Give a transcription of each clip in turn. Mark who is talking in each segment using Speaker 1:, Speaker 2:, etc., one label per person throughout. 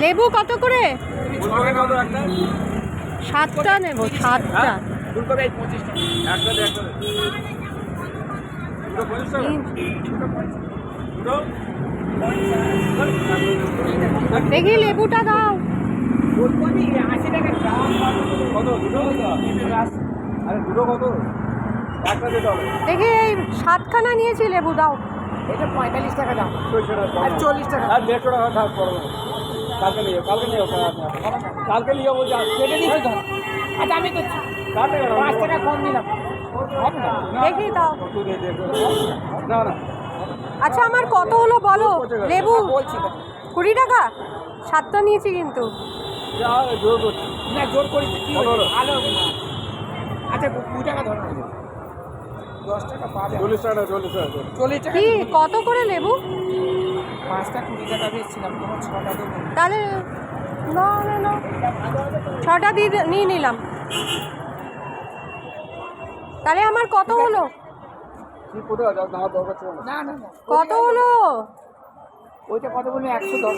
Speaker 1: লেবু কত করে? সাতটা নেব, সাতটা। দেখি, লেবুটা দাও।
Speaker 2: আশি টাকা কত? দুটো আরে, দুটো কত?
Speaker 1: দেখি এই সাতখানা নিয়েছি লেবু দাও।
Speaker 3: এটা পঁয়তাল্লিশ টাকা দাম।
Speaker 2: চল্লিশ টাকা
Speaker 3: আর চল্লিশ টাকা।
Speaker 2: আর দেড়শো টাকা থাক পড়বে কালকে নিয়ে কালকে নিয়ে কালকে নিয়ে বলছি
Speaker 3: কেটে দিচ্ছি তো আচ্ছা আমি তো পাঁচ টাকা কম দিলাম।
Speaker 1: দেখি দাও।
Speaker 2: না না।
Speaker 1: আচ্ছা আমার কত হলো বলো? লেবু?
Speaker 3: বলছি
Speaker 1: কুড়ি টাকা? সাতটা নিয়েছি কিন্তু।
Speaker 2: জোর করছি।
Speaker 3: না জোর করি তো, কি
Speaker 2: হলো?
Speaker 3: হলো? ভালো হবে আচ্ছা কুড়ি টাকা ধরো।
Speaker 1: কি? কত করে লেবু?
Speaker 3: পাঁচটা কুড়ি টাকা দিয়েছিলাম তোমার ছটা
Speaker 1: তাহলে না না না। ছটা দিয়ে নিয়ে নিলাম। তাহলে আমার কত হলো? কত হলো?
Speaker 3: ওইটা কত বলল? একশো দশ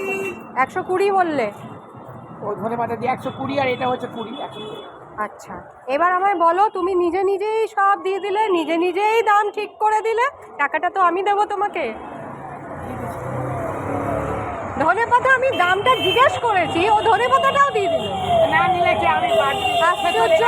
Speaker 1: একশো কুড়ি বললে।
Speaker 3: ওই ধনে পাতা দিয়ে একশো কুড়ি আর এটা হচ্ছে কুড়ি একশো।
Speaker 1: আচ্ছা এবার আমায় বলো তুমি নিজে নিজেই সব দিয়ে দিলে নিজে নিজেই দাম ঠিক করে দিলে টাকাটা তো আমি দেবো তোমাকে ধনে পাতা আমি দামটা জিজ্ঞেস করেছি ও ধনে পাতাটাও দিয়ে দিল
Speaker 3: না নিলে কি আমি।
Speaker 1: আশ্চর্য।